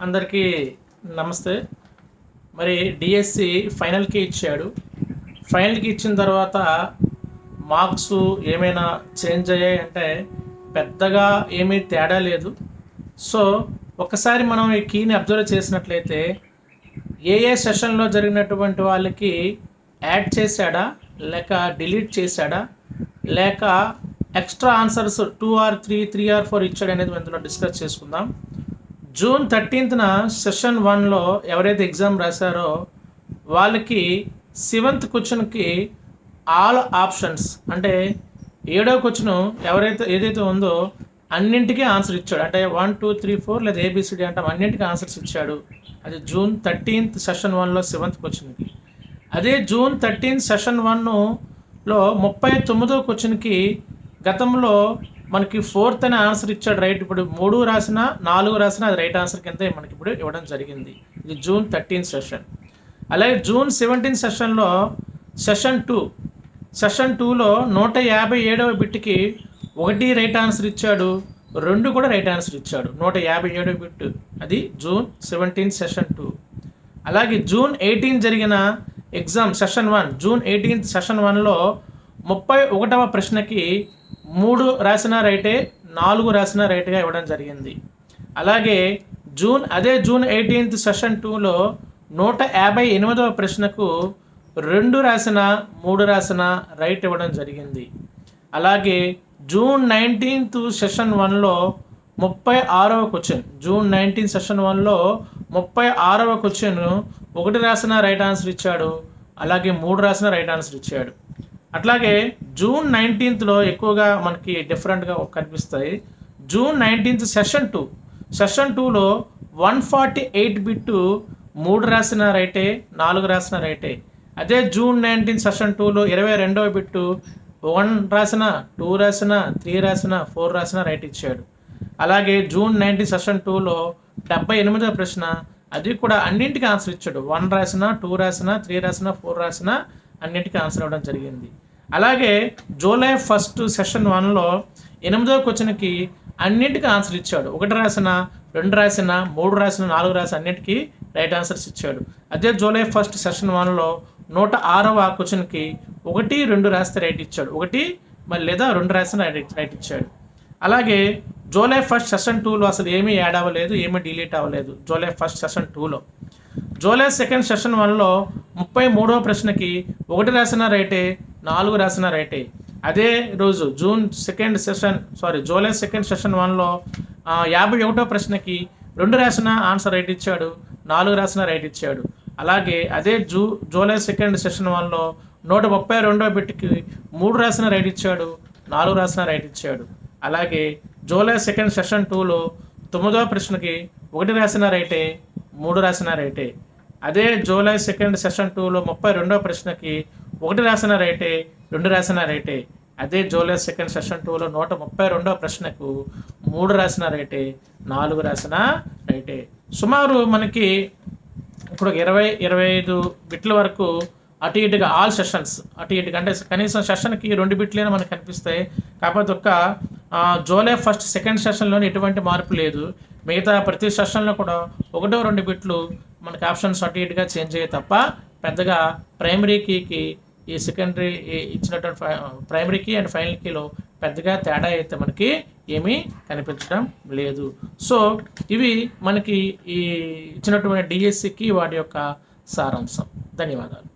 అందరికీ నమస్తే. మరి డిఎస్సి ఫైనల్కి ఇచ్చాడు. ఫైనల్కి ఇచ్చిన తర్వాత మార్క్స్ ఏమైనా చేంజ్ అయ్యాయి అంటే పెద్దగా ఏమీ తేడా లేదు. సో ఒకసారి మనం ఈ కీని అబ్జర్వ్ చేసినట్లయితే ఏ ఏ సెషన్లో జరిగినటువంటి వాళ్ళకి యాడ్ చేశాడా? లేక డిలీట్ చేశాడా? లేక extra answers two or three three or four ఇచ్చాడు అనేది మనం డిస్కస్ చేసుకుందాం. జూన్ థర్టీన్త్న సెషన్ వన్లో ఎవరైతే ఎగ్జామ్ రాశారో వాళ్ళకి సెవెంత్ క్వశ్చన్కి ఆల్ ఆప్షన్స్ అంటే ఏడో క్వశ్చన్ ఎవరైతే ఏదైతే ఉందో అన్నింటికీ ఆన్సర్ ఇచ్చాడు. అంటే వన్ టూ త్రీ ఫోర్ లేదా ఏబిసిడి అంటే అన్నింటికీ ఆన్సర్స్ ఇచ్చాడు. అది జూన్ థర్టీన్త్ సెషన్ వన్లో సెవెంత్ క్వశ్చన్కి. అదే జూన్ థర్టీన్త్ సెషన్ వన్లో ముప్పై తొమ్మిదో క్వశ్చన్కి గతంలో మనకి ఫోర్త్ అనే ఆన్సర్ ఇచ్చాడు రైట్? ఇప్పుడు మూడు రాసిన నాలుగు రాసిన అది రైట్ ఆన్సర్ కింద మనకి ఇప్పుడు ఇవ్వడం జరిగింది. ఇది జూన్ థర్టీన్ సెషన్. అలాగే జూన్ సెవెంటీన్ సెషన్లో సెషన్ టూ సెషన్ టూలో నూట యాభై ఏడవ బిట్కి ఒకటి రైట్ ఆన్సర్ ఇచ్చాడు రెండు కూడా రైట్ ఆన్సర్ ఇచ్చాడు. నూట యాభై ఏడవ బిట్ అది జూన్ సెవెంటీన్ సెషన్ టూ. అలాగే జూన్ ఎయిటీన్ జరిగిన exam session one June eighteenth session వన్లో ముప్పై ఒకటవ ప్రశ్నకి మూడు రాసిన రైటే నాలుగు రాసిన రైట్గా ఇవ్వడం జరిగింది. అలాగే జూన్ అదే జూన్ ఎయిటీన్త్ సెషన్ టూలో నూట యాభై ఎనిమిదవ ప్రశ్నకు రెండు రాసిన మూడు రాసిన రైట్ ఇవ్వడం జరిగింది. అలాగే జూన్ నైన్టీన్త్ సెషన్ వన్లో ముప్పై ఆరవ క్వశ్చన్ జూన్ నైన్టీన్ సెషన్ వన్లో ముప్పై ఆరవ క్వశ్చన్ ఒకటి రాసిన రైట్ ఆన్సర్ ఇచ్చాడు. అలాగే మూడు రాసిన రైట్ ఆన్సర్ ఇచ్చాడు. అట్లాగే జూన్ నైన్టీన్త్లో ఎక్కువగా మనకి డిఫరెంట్గా కనిపిస్తాయి. June nineteenth session two. Session టూలో వన్ ఫార్టీ ఎయిట్ బిట్టు మూడు రాసిన రైటే నాలుగు రాసిన రైటే. అదే జూన్ నైన్టీన్ సెషన్ టూలో ఇరవై రెండవ బిట్టు వన్ రాసిన టూ రాసిన త్రీ రాసిన ఫోర్ రాసిన రైట్ ఇచ్చాడు. అలాగే జూన్ నైన్టీన్ సెషన్ టూలో డెబ్బై ఎనిమిదవ ప్రశ్న అది కూడా అన్నింటికి ఆన్సర్ ఇచ్చాడు. వన్ రాసిన టూ రాసిన త్రీ రాసిన ఫోర్ రాసిన అన్నింటికి ఆన్సర్ ఇవ్వడం జరిగింది. అలాగే జూలై ఫస్ట్ సెషన్ వన్లో ఎనిమిదో క్వశ్చన్కి అన్నింటికి ఆన్సర్ ఇచ్చాడు. ఒకటి రాసిన రెండు రాసిన మూడు రాసిన నాలుగు రాసిన అన్నింటికీ రైట్ ఆన్సర్స్ ఇచ్చాడు. అదే జూలై ఫస్ట్ సెషన్ వన్లో నూట ఆరవ క్వశ్చన్కి ఒకటి రెండు రాస్తే రైట్ ఇచ్చాడు. ఒకటి మరి లేదా రెండు రాసిన రైట్ రైట్ ఇచ్చాడు. అలాగే జూలై ఫస్ట్ సెషన్ టూలో అసలు ఏమీ యాడ్ అవ్వలేదు ఏమీ డిలీట్ అవ్వలేదు జూలై ఫస్ట్ సెషన్ టూలో జూలై సెకండ్ సెషన్ వన్లో ముప్పై మూడవ ప్రశ్నకి ఒకటి రాసిన రైటే నాలుగు రాసిన రైటే. అదే రోజు June second session sorry July second session వన్లో యాభై ఒకటో ప్రశ్నకి రెండు రాసిన ఆన్సర్ రైట్ ఇచ్చాడు నాలుగు రాసిన రైట్ ఇచ్చాడు. అలాగే అదే జూ జూలై సెకండ్ సెషన్ వన్లో నూట ముప్పై రెండో బిట్కి మూడు రాసిన రైట్ ఇచ్చాడు నాలుగు రాసిన రైట్ ఇచ్చాడు. అలాగే జూలై సెకండ్ సెషన్ టూలో తొమ్మిదవ ప్రశ్నకి ఒకటి రాసిన రైటే మూడు రాసిన రైటే. అదే జూలై సెకండ్ సెషన్ టూలో ముప్పై రెండవ ప్రశ్నకి ఒకటి రాసిన రైటే రెండు రాసిన రైటే. అదే జూలై సెకండ్ సెషన్ టూలో నూట ముప్పై రెండవ ప్రశ్నకు మూడు రాసిన రైటే నాలుగు రాసిన రైటే. సుమారు మనకి ఇప్పుడు ఇరవై ఇరవై ఐదు బిట్ల వరకు అటు ఇటుగా ఆల్ సెషన్స్ అటు ఇటుగా అంటే కనీసం సెషన్కి రెండు బిట్లైనా మనకు కనిపిస్తాయి. కాకపోతే ఒక్క ఆ, జూలై ఫస్ట్ సెకండ్ సెషన్లోనే ఎటువంటి మార్పు లేదు. మిగతా ప్రతి సెషన్లో కూడా ఒకటో రెండు బిట్లు మనకి ఆప్షన్స్ అటు ఇటుగా చేంజ్ అయ్యాయి తప్ప పెద్దగా ప్రైమరీ కీకి ఈ సెకండరీ ఇచ్చినటువంటి ప్రైమరీకి అండ్ ఫైనల్ కీలో పెద్దగా తేడా అయితే మనకి ఏమీ కనిపించడం లేదు. సో ఇవి మనకి ఈ ఇచ్చినటువంటి డిఎస్సికి వాటి యొక్క సారాంశం. ధన్యవాదాలు.